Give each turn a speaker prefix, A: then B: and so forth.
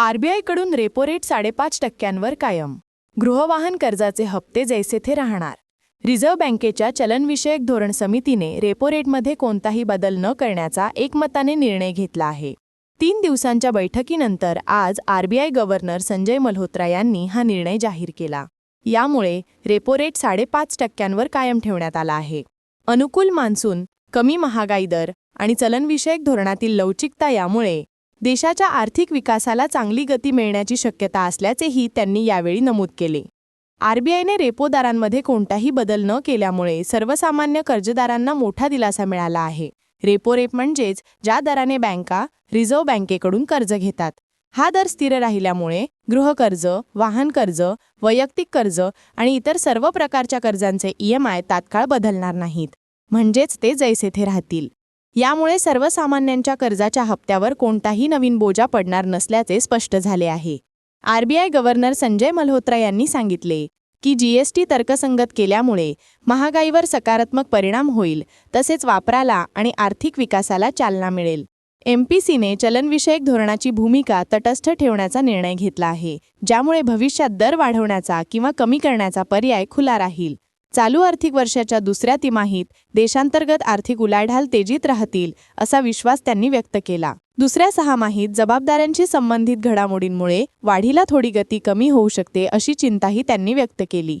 A: आरबीआयकडून repo rate साडेपाच टक्क्यांवर कायम. गृहवाहन कर्जाचे हप्ते जैसे थे राहणार. रिझर्व्ह बँकेच्या चलनविषयक धोरण समितीने रेपो रेटमध्ये कोणताही बदल न करण्याचा एकमताने निर्णय घेतला आहे. तीन दिवसांच्या बैठकीनंतर आज आरबीआय गव्हर्नर संजय मल्होत्रा यांनी हा निर्णय जाहीर केला. यामुळे रेपो रेट साडेपाच टक्क्यांवर कायम ठेवण्यात आला आहे. अनुकूल मान्सून कमी महागाई दर आणि चलनविषयक धोरणातील लवचिकता यामुळे देशाच्या आर्थिक विकासाला चांगली गती मिळण्याची शक्यता असल्याचेही त्यांनी यावेळी नमूद केले. आरबीआयने रेपो दरांमध्ये कोणताही बदल न केल्यामुळे सर्वसामान्य कर्जदारांना मोठा दिलासा मिळाला आहे. रेपो रेप म्हणजेच ज्या दराने बँका रिझर्व्ह बँकेकडून कर्ज घेतात. हा दर स्थिर राहिल्यामुळे गृहकर्ज वाहन कर्ज वैयक्तिक कर्ज आणि इतर सर्व प्रकारच्या कर्जांचे ईएमआय तात्काळ बदलणार नाहीत. म्हणजेच ते जैसेथे राहतील. यामुळे सर्वसामान्यांच्या कर्जाच्या हप्त्यावर कोणताही नवीन बोजा पडणार नसल्याचे स्पष्ट झाले आहे. आरबीआय गव्हर्नर संजय मल्होत्रा यांनी सांगितले की जीएसटी तर्कसंगत केल्यामुळे महागाईवर सकारात्मक परिणाम होईल तसेच वापराला आणि आर्थिक विकासाला चालना मिळेल. एमपीसीने चलनविषयक धोरणाची भूमिका तटस्थ ठेवण्याचा निर्णय घेतला आहे ज्यामुळे भविष्यात दर वाढवण्याचा किंवा कमी करण्याचा पर्याय खुला राहील. चालू आर्थिक वर्षाच्या दुसऱ्या तिमाहीत देशांतर्गत आर्थिक उलाढाल तेजीत राहतील असा विश्वास त्यांनी व्यक्त केला. दुसऱ्या सहामाहीत जबाबदाऱ्यांशी संबंधित घडामोडींमुळे वाढीला थोडी गती कमी होऊ शकते अशी चिंताही त्यांनी व्यक्त केली.